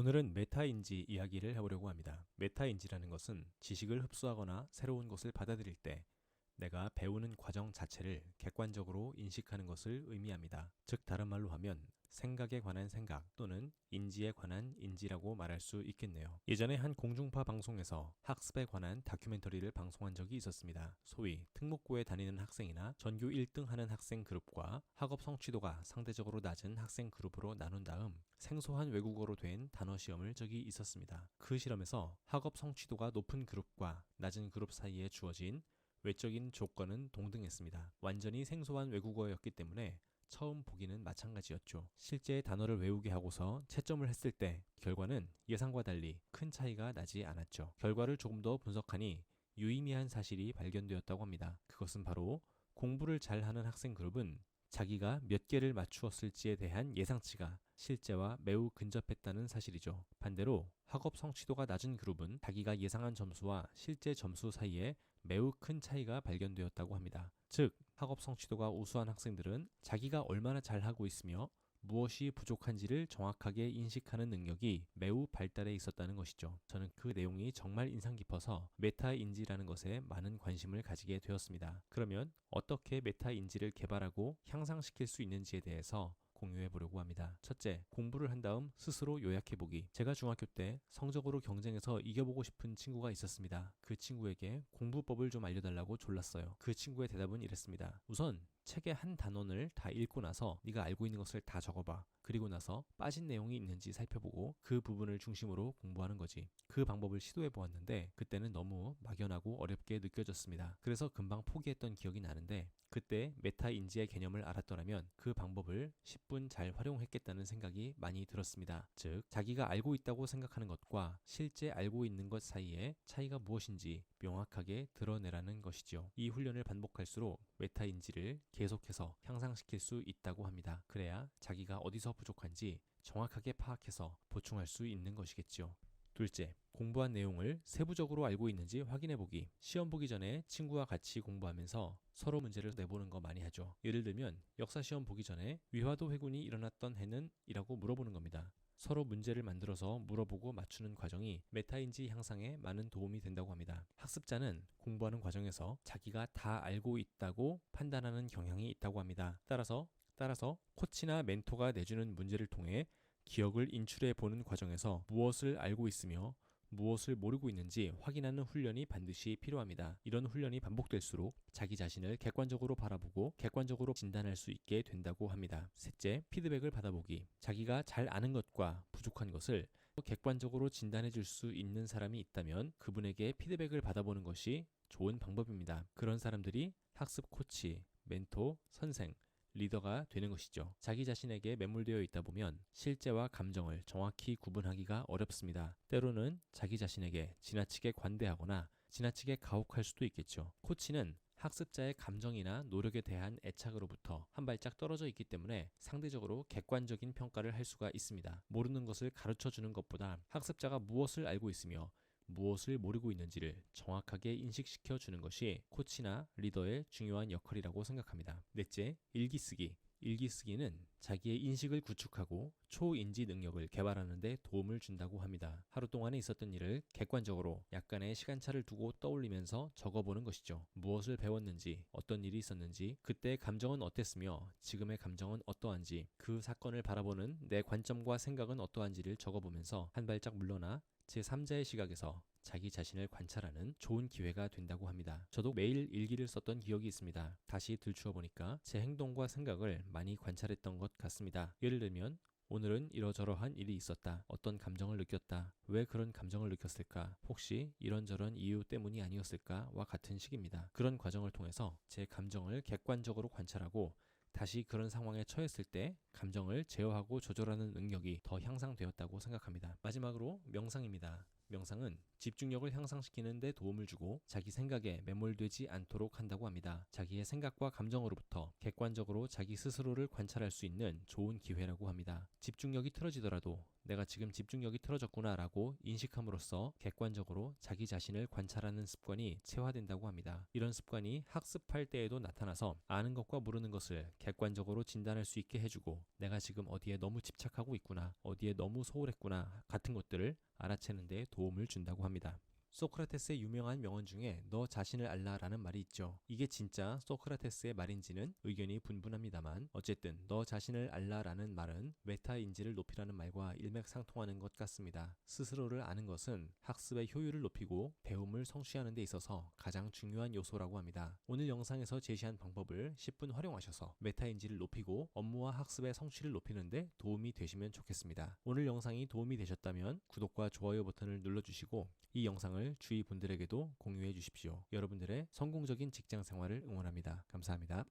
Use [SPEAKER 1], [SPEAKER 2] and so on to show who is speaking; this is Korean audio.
[SPEAKER 1] 오늘은 메타인지 이야기를 해보려고 합니다. 메타인지라는 것은 지식을 흡수하거나 새로운 것을 받아들일 때 내가 배우는 과정 자체를 객관적으로 인식하는 것을 의미합니다. 즉 다른 말로 하면 생각에 관한 생각 또는 인지에 관한 인지라고 말할 수 있겠네요. 예전에 한 공중파 방송에서 학습에 관한 다큐멘터리를 방송한 적이 있었습니다. 소위 특목고에 다니는 학생이나 전교 1등 하는 학생 그룹과 학업 성취도가 상대적으로 낮은 학생 그룹으로 나눈 다음 생소한 외국어로 된 단어 시험을 적이 있었습니다. 그 실험에서 학업 성취도가 높은 그룹과 낮은 그룹 사이에 주어진 외적인 조건은 동등했습니다. 완전히 생소한 외국어였기 때문에 처음 보기는 마찬가지였죠. 실제 단어를 외우게 하고서 채점을 했을 때 결과는 예상과 달리 큰 차이가 나지 않았죠. 결과를 조금 더 분석하니 유의미한 사실이 발견되었다고 합니다. 그것은 바로 공부를 잘하는 학생 그룹은 자기가 몇 개를 맞추었을지에 대한 예상치가 실제와 매우 근접했다는 사실이죠. 반대로 학업 성취도가 낮은 그룹은 자기가 예상한 점수와 실제 점수 사이에 매우 큰 차이가 발견되었다고 합니다. 즉, 학업 성취도가 우수한 학생들은 자기가 얼마나 잘하고 있으며 무엇이 부족한지를 정확하게 인식하는 능력이 매우 발달해 있었다는 것이죠. 저는 그 내용이 정말 인상 깊어서 메타인지라는 것에 많은 관심을 가지게 되었습니다. 그러면 어떻게 메타인지를 개발하고 향상시킬 수 있는지에 대해서 공유해 보려고 합니다. 첫째, 공부를 한 다음 스스로 요약해 보기. 제가 중학교 때 성적으로 경쟁해서 이겨보고 싶은 친구가 있었습니다. 그 친구에게 공부법을 좀 알려달라고 졸랐어요. 그 친구의 대답은 이랬습니다. 우선 책의 한 단원을 다 읽고 나서 네가 알고 있는 것을 다 적어봐. 그리고 나서 빠진 내용이 있는지 살펴보고 그 부분을 중심으로 공부하는 거지. 그 방법을 시도해 보았는데 그때는 너무 막연하고 어렵게 느껴졌습니다. 그래서 금방 포기했던 기억이 나는데 그때 메타 인지의 개념을 알았더라면 그 방법을 10분 잘 활용했겠다는 생각이 많이 들었습니다. 즉, 자기가 알고 있다고 생각하는 것과 실제 알고 있는 것 사이에 차이가 무엇인지 명확하게 드러내라는 것이죠. 이 훈련을 반복할수록 메타 인지를 계속해서 향상시킬 수 있다고 합니다. 그래야 자기가 어디서 부족한지 정확하게 파악해서 보충할 수 있는 것이겠죠. 둘째, 공부한 내용을 세부적으로 알고 있는지 확인해 보기. 시험 보기 전에 친구와 같이 공부하면서 서로 문제를 내보는 거 많이 하죠. 예를 들면 역사 시험 보기 전에 위화도 회군이 일어났던 해는 이라고 물어보는 겁니다. 서로 문제를 만들어서 물어보고 맞추는 과정이 메타인지 향상에 많은 도움이 된다고 합니다. 학습자는 공부하는 과정에서 자기가 다 알고 있다고 판단하는 경향이 있다고 합니다. 따라서 따라서 코치나 멘토가 내주는 문제를 통해 기억을 인출해 보는 과정에서 무엇을 알고 있으며 무엇을 모르고 있는지 확인하는 훈련이 반드시 필요합니다. 이런 훈련이 반복될수록 자기 자신을 객관적으로 바라보고 객관적으로 진단할 수 있게 된다고 합니다. 셋째, 피드백을 받아보기. 자기가 잘 아는 것과 부족한 것을 객관적으로 진단해 줄 수 있는 사람이 있다면 그분에게 피드백을 받아보는 것이 좋은 방법입니다. 그런 사람들이 학습 코치, 멘토, 선생, 리더가 되는 것이죠. 자기 자신에게 매몰되어 있다 보면 실제와 감정을 정확히 구분하기가 어렵습니다. 때로는 자기 자신에게 지나치게 관대하거나 지나치게 가혹할 수도 있겠죠. 코치는 학습자의 감정이나 노력에 대한 애착으로부터 한 발짝 떨어져 있기 때문에 상대적으로 객관적인 평가를 할 수가 있습니다. 모르는 것을 가르쳐 주는 것보다 학습자가 무엇을 알고 있으며 무엇을 모르고 있는지를 정확하게 인식시켜 주는 것이 코치나 리더의 중요한 역할이라고 생각합니다. 넷째, 일기 쓰기. 일기 쓰기는 자기의 인식을 구축하고 초인지 능력을 개발하는 데 도움을 준다고 합니다. 하루 동안에 있었던 일을 객관적으로 약간의 시간차를 두고 떠올리면서 적어보는 것이죠. 무엇을 배웠는지, 어떤 일이 있었는지, 그때의 감정은 어땠으며 지금의 감정은 어떠한지, 그 사건을 바라보는 내 관점과 생각은 어떠한지를 적어보면서 한 발짝 물러나 제3자의 시각에서 자기 자신을 관찰하는 좋은 기회가 된다고 합니다. 저도 매일 일기를 썼던 기억이 있습니다. 다시 들추어 보니까 제 행동과 생각을 많이 관찰했던 것 같습니다. 예를 들면 오늘은 이러저러한 일이 있었다. 어떤 감정을 느꼈다. 왜 그런 감정을 느꼈을까? 혹시 이런저런 이유 때문이 아니었을까?와 같은 식입니다. 그런 과정을 통해서 제 감정을 객관적으로 관찰하고 다시 그런 상황에 처했을 때 감정을 제어하고 조절하는 능력이 더 향상되었다고 생각합니다. 마지막으로 명상입니다. 명상은 집중력을 향상시키는 데 도움을 주고 자기 생각에 매몰되지 않도록 한다고 합니다. 자기의 생각과 감정으로부터 객관적으로 자기 스스로를 관찰할 수 있는 좋은 기회라고 합니다. 집중력이 틀어지더라도 내가 지금 집중력이 틀어졌구나 라고 인식함으로써 객관적으로 자기 자신을 관찰하는 습관이 체화된다고 합니다. 이런 습관이 학습할 때에도 나타나서 아는 것과 모르는 것을 객관적으로 진단할 수 있게 해주고 내가 지금 어디에 너무 집착하고 있구나, 어디에 너무 소홀했구나 같은 것들을 알아채는 데 도움을 준다고 합니다. 소크라테스의 유명한 명언 중에 너 자신을 알라라는 말이 있죠. 이게 진짜 소크라테스의 말인지는 의견이 분분합니다만 어쨌든 너 자신을 알라라는 말은 메타인지를 높이라는 말과 일맥상통하는 것 같습니다. 스스로를 아는 것은 학습의 효율을 높이고 배움을 성취하는 데 있어서 가장 중요한 요소라고 합니다. 오늘 영상에서 제시한 방법을 10분 활용하셔서 메타인지를 높이고 업무와 학습의 성취를 높이는데 도움이 되시면 좋겠습니다. 오늘 영상이 도움이 되셨다면 구독과 좋아요 버튼을 눌러주시고 이 영상 을 주위 분들에게도 공유해 주십시오. 여러분들의 성공적인 직장 생활을 응원합니다. 감사합니다.